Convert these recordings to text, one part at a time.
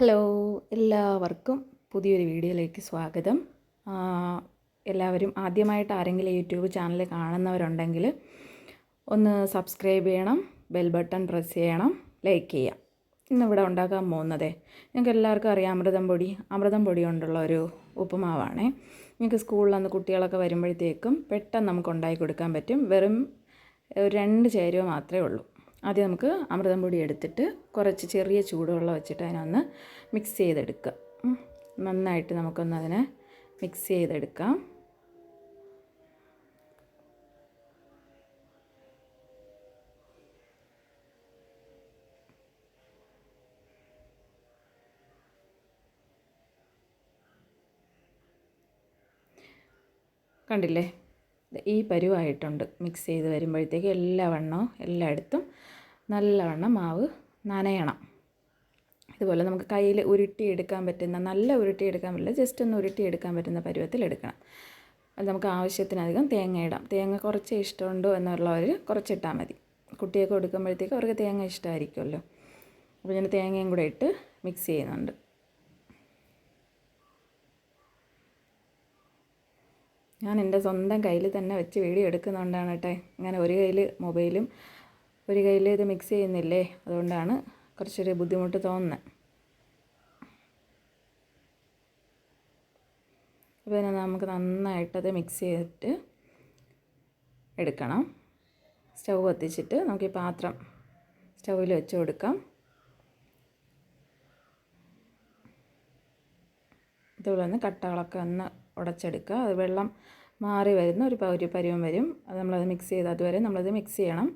Hello എല്ലാവർക്കും പുതിയൊരു വീഡിയോയിലേക്ക് സ്വാഗതം. എല്ലാവരും ആദ്യമായിട്ട് ആരെങ്കിലും യൂട്യൂബ് ചാനൽ കാണുന്നവരുണ്ടെങ്കിൽ ഒന്ന് സബ്സ്ക്രൈബ് ചെയ്യണം ബെൽ ബട്ടൺ പ്രസ് ചെയ്യണം ലൈക്ക് ചെയ്യാം. ഇന്നിവിടെ ഉണ്ടാക്കാൻ പോകുന്നത് ഞങ്ങൾക്ക് എല്ലാവർക്കും അറിയാം അമൃതം പൊടി. അമൃതം പൊടി കൊണ്ടുള്ള ഒരു ഉപ്പുമാവാണേ. നിങ്ങൾക്ക് സ്കൂളിൽ അന്ന് കുട്ടികളൊക്കെ വരുമ്പോഴത്തേക്കും പെട്ടെന്ന് നമുക്ക് ഉണ്ടാക്കി കൊടുക്കാൻ പറ്റും. വെറും രണ്ട് ചേരുവ മാത്രമേ ഉള്ളൂ. ആദ്യം നമുക്ക് അമൃതം പൊടി എടുത്തിട്ട് കുറച്ച് ചെറിയ ചൂടുവെള്ളം വെച്ചിട്ട് അതിനൊന്ന് മിക്സ് ചെയ്തെടുക്കുക. നന്നായിട്ട് നമുക്കൊന്ന് അതിനെ മിക്സ് ചെയ്തെടുക്കാം. കണ്ടില്ലേ? ഈ പരുവായിട്ടുണ്ട്. മിക്സ് ചെയ്ത് വരുമ്പോഴത്തേക്ക് എല്ലാ വണ്ണവും എല്ലായിടത്തും നല്ലവണ്ണം മാവ് നനയണം. ഇതുപോലെ നമുക്ക് കയ്യിൽ ഉരുട്ടിയെടുക്കാൻ പറ്റുന്ന നല്ല ഉരുട്ടിയെടുക്കാൻ പറ്റില്ല ജസ്റ്റ് ഒന്ന് ഉരുട്ടിയെടുക്കാൻ പറ്റുന്ന പരുവത്തിൽ എടുക്കണം. അത് നമുക്ക് ആവശ്യത്തിനധികം തേങ്ങ ഇടാം. തേങ്ങ കുറച്ച് ഇഷ്ടമുണ്ടോ എന്നുള്ളവർ കുറച്ചിട്ടാൽ മതി. കുട്ടിയൊക്കെ കൊടുക്കുമ്പോഴത്തേക്ക് അവർക്ക് തേങ്ങ ഇഷ്ടമായിരിക്കുമല്ലോ. അപ്പോൾ ഞാൻ തേങ്ങയും കൂടെ ഇട്ട് മിക്സ് ചെയ്യുന്നുണ്ട്. ഞാൻ എന്റെ സ്വന്തം കയ്യിൽ തന്നെ വെച്ച് വീഡിയോ എടുക്കുന്നതുകൊണ്ടാണ് കേട്ടെ ഇങ്ങനെ ഒരു കയ്യിൽ മൊബൈലും ഒരു കയ്യിൽ ഇത് മിക്സ് ചെയ്യുന്നില്ലേ? അതുകൊണ്ടാണ് കുറച്ചൊരു ബുദ്ധിമുട്ട് തോന്നുന്നത് ഇതിനെ നമുക്ക് നന്നായിട്ടത് മിക്സ് ചെയ്തിട്ട് എടുക്കണം. സ്റ്റൗ കത്തിച്ചിട്ട് നമുക്ക് ഈ പാത്രം സ്റ്റൗവിൽ വെച്ച് കൊടുക്കാം. ഇതുപോലെ ഒന്ന് കട്ടകളൊക്കെ ഒന്ന് ഉടച്ചെടുക്കുക. അത് വെള്ളം മാറി വരുന്ന ഒരു ഒരു പരുവം വരും. അത് നമ്മളത് മിക്സ് ചെയ്ത് അതുവരെ നമ്മളത് മിക്സ് ചെയ്യണം.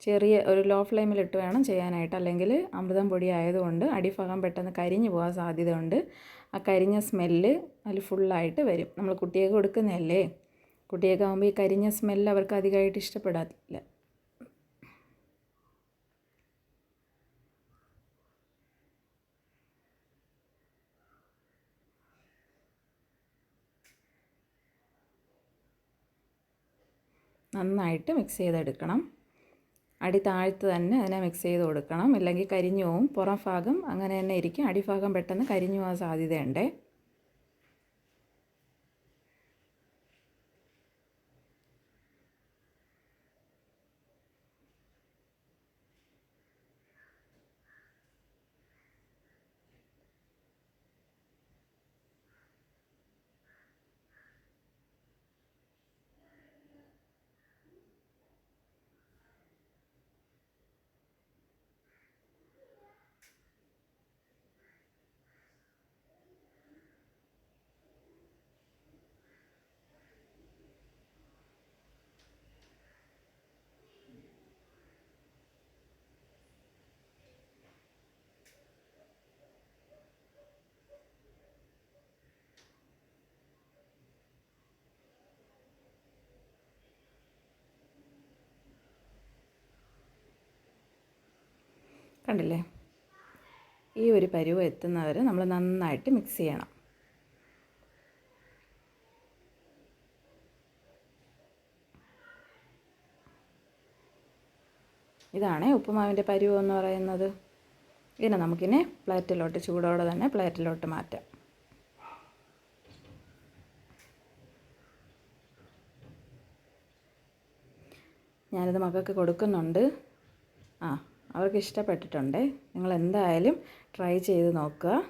ചെറിയ ഒരു ലോ ഫ്ലെയിമിലിട്ട് വേണം ചെയ്യാനായിട്ട്. അല്ലെങ്കിൽ അമൃതം പൊടി ആയതുകൊണ്ട് അടിഭാഗം പെട്ടെന്ന് കരിഞ്ഞു പോകാൻ സാധ്യതയുണ്ട്. ആ കരിഞ്ഞ സ്മെല്ല് അതിൽ ഫുള്ളായിട്ട് വരും. നമ്മൾ കുട്ടിയൊക്കെ കൊടുക്കുന്നതല്ലേ? കുട്ടിയൊക്കെ ആകുമ്പോൾ ഈ കരിഞ്ഞ സ്മെല്ല് അവർക്ക് അധികമായിട്ട് ഇഷ്ടപ്പെടാറില്ല. നന്നായിട്ട് മിക്സ് ചെയ്തെടുക്കണം. അടി താഴ്ത്ത് തന്നെ അതിനെ മിക്സ് ചെയ്ത് കൊടുക്കണം. ഇല്ലെങ്കിൽ കരിഞ്ഞു പോവും. പുറം ഭാഗം അങ്ങനെ തന്നെ ഇരിക്കും. അടിഭാഗം പെട്ടെന്ന് കരിഞ്ഞു പോകാൻ സാധ്യതയുണ്ട്. കണ്ടില്ലേ? ഈ ഒരു പരുവം എത്തുന്നവരെ നമ്മൾ നന്നായിട്ട് മിക്സ് ചെയ്യണം. ഇതാണ് ഉപ്പുമാവിന്റെ പരുവം എന്ന് പറയുന്നത്. ഇതിനെ നമുക്കിനി പ്ലേറ്റിലോട്ട് ചൂടോടെ തന്നെ പ്ലേറ്റിലോട്ട് മാറ്റാം. ഞാനിത് മക്കൾക്ക് കൊടുക്കുന്നുണ്ട്. ആ. അവർക്ക് ഇഷ്ടപ്പെട്ടിട്ടുണ്ട് നിങ്ങൾ എന്തായാലും ട്രൈ ചെയ്ത് നോക്കുക.